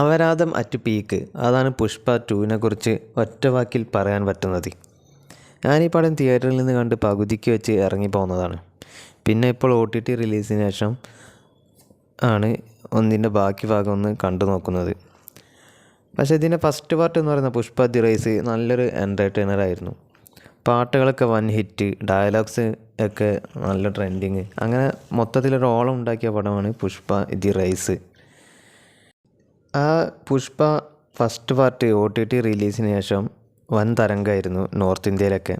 അവരാധം at peak. അതാണ് പുഷ്പ ടുവിനെ കുറിച്ച് ഒറ്റ വാക്കിൽ പറയാൻ പറ്റുന്നത്. ഞാൻ ഈ പടം തിയേറ്ററിൽ നിന്ന് കണ്ട് പകുതിക്ക് വെച്ച് ഇറങ്ങി പോകുന്നതാണ് പിന്നെ ഇപ്പോൾ ഒ ടി ടി റിലീസിന് ശേഷം ആണ് ഒന്നിന്റെ ബാക്കി ഭാഗം ഒന്ന് കണ്ടു നോക്കുന്നത്. പക്ഷേ ഇതിന്റെ ഫസ്റ്റ് പാർട്ട് എന്ന് പറയുന്ന പുഷ്പ ദി റൈസ് നല്ലൊരു എന്റർടൈനർ ആയിരുന്നു. പാട്ടുകളൊക്കെ വൻ ഹിറ്റ് ഡയലോഗ്സ് ഒക്കെ നല്ല ട്രെൻഡിങ് അങ്ങനെ മൊത്തത്തിലൊരു ഓളം ഉണ്ടാക്കിയ പടമാണ് പുഷ്പ ദി റൈസ്. ആ Pushpa first part O T T റിലീസിന് ശേഷം വൻ തരംഗമായിരുന്നു നോർത്ത് ഇന്ത്യയിലൊക്കെ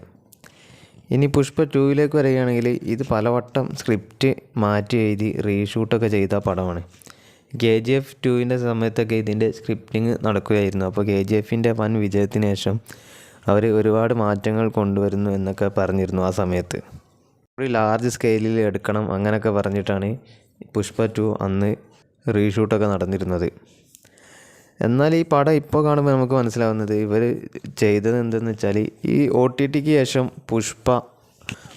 ഇനി പുഷ്പ ടൂവിലേക്ക് വരികയാണെങ്കിൽ ഇത് പലവട്ടം സ്ക്രിപ്റ്റ് മാറ്റി എഴുതി റീഷൂട്ടൊക്കെ ചെയ്ത പടമാണ്. കെ ജി എഫ് ടുവിന്റെ സമയത്തൊക്കെ ഇതിന്റെ സ്ക്രിപ്റ്റിംഗ് നടക്കുകയായിരുന്നു. അപ്പോൾ കെ ജി എഫിന്റെ വൻ വിജയത്തിന് ശേഷം അവർ ഒരുപാട് മാറ്റങ്ങൾ കൊണ്ടുവരുന്നു എന്നൊക്കെ പറഞ്ഞിരുന്നു ആ സമയത്ത്. ഒരു ലാർജ് സ്കെയിലിൽ എടുക്കണം അങ്ങനെയൊക്കെ പറഞ്ഞിട്ടാണ് പുഷ്പ ടു അന്ന് റീഷൂട്ടൊക്കെ നടന്നിരുന്നത്. എന്നാൽ ഈ പടം ഇപ്പോൾ കാണുമ്പോൾ നമുക്ക് മനസ്സിലാവുന്നത് ഇവർ ചെയ്തത് എന്തെന്ന് വെച്ചാൽ ഈ ഒ ടി ടിക്ക് ശേഷം പുഷ്പ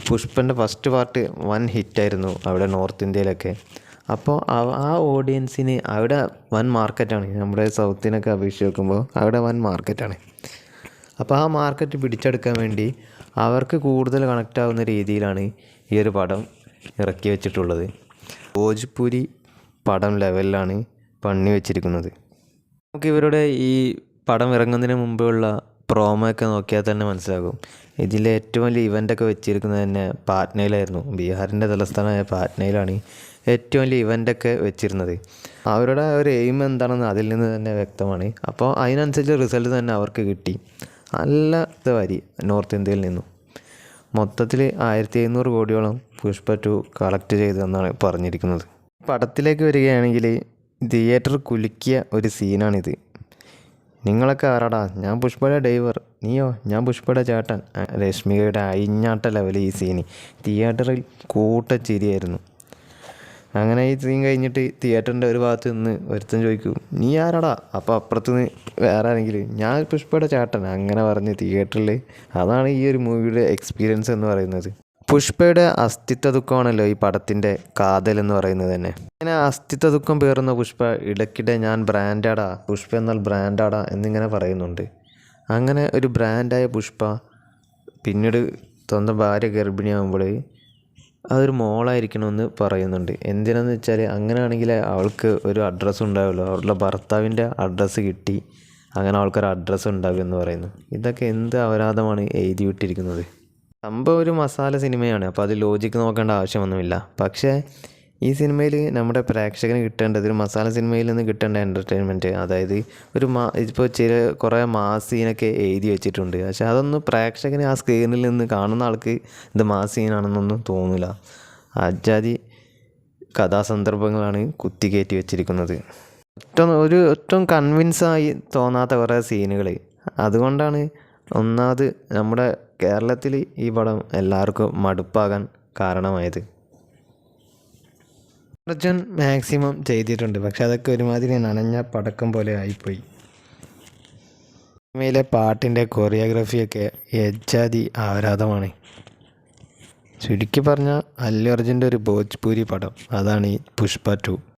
പുഷ്പന്റെ ഫസ്റ്റ് പാർട്ട് വൻ ഹിറ്റായിരുന്നു അവിടെ നോർത്ത് ഇന്ത്യയിലൊക്കെ. അപ്പോൾ ആ ഓഡിയൻസിന് അവിടെ വൻ മാർക്കറ്റാണ്. നമ്മുടെ സൗത്തിനൊക്കെ അപേക്ഷിച്ച് നോക്കുമ്പോൾ അവിടെ വൻ മാർക്കറ്റാണ്. അപ്പോൾ ആ മാർക്കറ്റ് പിടിച്ചെടുക്കാൻ വേണ്ടി അവർക്ക് കൂടുതൽ കണക്റ്റ് ആവുന്ന രീതിയിലാണ് ഈ ഒരു പടം ഇറക്കി വെച്ചിട്ടുള്ളത്. ഭോജ്പുരി പടം ലെവലിലാണ് പണി വെച്ചിരിക്കുന്നത്. നമുക്ക് ഇവരുടെ ഈ പടം ഇറങ്ങുന്നതിന് മുമ്പുള്ള പ്രോമോ ഒക്കെ നോക്കിയാൽ തന്നെ മനസ്സിലാകും. ഇതിലെ ഏറ്റവും വലിയ ഇവന്റൊക്കെ വെച്ചിരിക്കുന്നത് തന്നെ പാറ്റ്നയിലായിരുന്നു. ബീഹാറിന്റെ തലസ്ഥാനമായ പാറ്റ്നയിലാണ് ഏറ്റവും വലിയ ഇവന്റൊക്കെ വെച്ചിരുന്നത്. അവരുടെ ഒരു എയിം എന്താണെന്ന് അതിൽ നിന്ന് തന്നെ വ്യക്തമാണ്. അപ്പോൾ അതിനനുസരിച്ച് റിസൾട്ട് തന്നെ അവർക്ക് കിട്ടി. നല്ല ഇത് വരി നോർത്ത് ഇന്ത്യയിൽ നിന്നും. മൊത്തത്തിൽ ആയിരത്തി എഴുന്നൂറ് കോടിയോളം പുഷ്പ ടു കളക്ട് ചെയ്തതെന്നാണ് പറഞ്ഞിരിക്കുന്നത്. പടത്തിലേക്ക് വരികയാണെങ്കിൽ തിയേറ്റർ കുലുക്കിയ ഒരു സീനാണിത് നിങ്ങളൊക്കെ ആരാടാ? ഞാൻ പുഷ്പയുടെ ഡൈവർ നീയോ? ഞാൻ പുഷ്പയുടെ ചേട്ടൻ. രശ്മികയുടെ അയിഞ്ഞാട്ട ലെവൽ ഈ സീന് തിയേറ്ററിൽ കൂട്ടച്ചിരിയായിരുന്നു. അങ്ങനെ ഈ സീൻ കഴിഞ്ഞിട്ട് തിയേറ്ററിന്റെ ഒരു ഭാഗത്ത് നിന്ന് ഒരുത്തൻ ചോദിക്കും നീ ആരാടാ? അപ്പോൾ അപ്പുറത്ത് നിന്ന് വേറെ ആരെങ്കിലും ഞാൻ പുഷ്പയുടെ ചേട്ടൻ. അങ്ങനെ പറഞ്ഞ് തിയേറ്ററിൽ അതാണ് ഈ ഒരു മൂവിയുടെ എക്സ്പീരിയൻസ് എന്ന് പറയുന്നത്. പുഷ്പയുടെ അസ്തിത്വ ദുഃഖമാണല്ലോ ഈ പടത്തിന്റെ കാതൽ എന്ന് പറയുന്നത് തന്നെ. ഇങ്ങനെ അസ്തിത്വ ദുഃഖം പേറുന്ന പുഷ്പ ഇടയ്ക്കിടെ ഞാൻ ബ്രാൻഡാടാ പുഷ്പ എന്നാൽ ബ്രാൻഡാടാ എന്നിങ്ങനെ പറയുന്നുണ്ട്. അങ്ങനെ ഒരു ബ്രാൻഡായ പുഷ്പ പിന്നീട് സ്വന്തം ഭാര്യ ഗർഭിണിയാകുമ്പോൾ അതൊരു മോളായിരിക്കണമെന്ന് പറയുന്നുണ്ട്. എന്തിനാന്ന് വെച്ചാൽ അങ്ങനെയാണെങ്കിൽ അവൾക്ക് ഒരു അഡ്രസ്സ് ഉണ്ടാവുമല്ലോ. അവളുടെ ഭർത്താവിന്റെ അഡ്രസ്സ് കിട്ടി അങ്ങനെ അവൾക്കൊരു അഡ്രസ്സ് ഉണ്ടാകും എന്ന് പറയുന്നു. ഇതൊക്കെ എന്ത് അപരാധമാണ് എഴുതി വിട്ടിരിക്കുന്നത് സംഭവം ഒരു മസാല സിനിമയാണ്. അപ്പോൾ അത് ലോജിക്ക് നോക്കേണ്ട ആവശ്യമൊന്നുമില്ല. പക്ഷേ ഈ സിനിമയിൽ നമ്മുടെ പ്രേക്ഷകന് കിട്ടേണ്ടത് ഒരു മസാല സിനിമയിൽ നിന്ന് കിട്ടേണ്ട എന്റർടൈൻമെന്റ് അതായത് ഒരു മാ ഇപ്പോൾ ചില കുറേ മാസീനൊക്കെ സീനൊക്കെ എഴുതി വെച്ചിട്ടുണ്ട്. പക്ഷേ അതൊന്നും പ്രേക്ഷകന് ആ സ്ക്രീനിൽ നിന്ന് കാണുന്ന ആൾക്ക് ഇത് മാസീനാണെന്നൊന്നും സീനാണെന്നൊന്നും തോന്നില്ല അജാതി കഥാസന്ദർഭങ്ങളാണ് കുത്തിക്കയറ്റി വെച്ചിരിക്കുന്നത്. ഒറ്റ ഒരു ഒറ്റം കൺവിൻസായി തോന്നാത്ത കുറേ സീനുകൾ അതുകൊണ്ടാണ് ഒന്നാമത് നമ്മുടെ കേരളത്തിൽ ഈ പടം എല്ലാവർക്കും മടുപ്പാകാൻ കാരണമായത്. അർജുൻ മാക്സിമം ചെയ്തിട്ടുണ്ട്. പക്ഷെ അതൊക്കെ ഒരുമാതിരി നനഞ്ഞ പടക്കം പോലെ ആയിപ്പോയി. സിനിമയിലെ പാട്ടിന്റെ കൊറിയോഗ്രഫിയൊക്കെ യജാതി ആരാധമാണ് ചുരുക്കി പറഞ്ഞാൽ അല്ലു അർജുന്റെ ഒരു ഭോജ്പൂരി പടം. അതാണ് ഈ പുഷ്പ ടു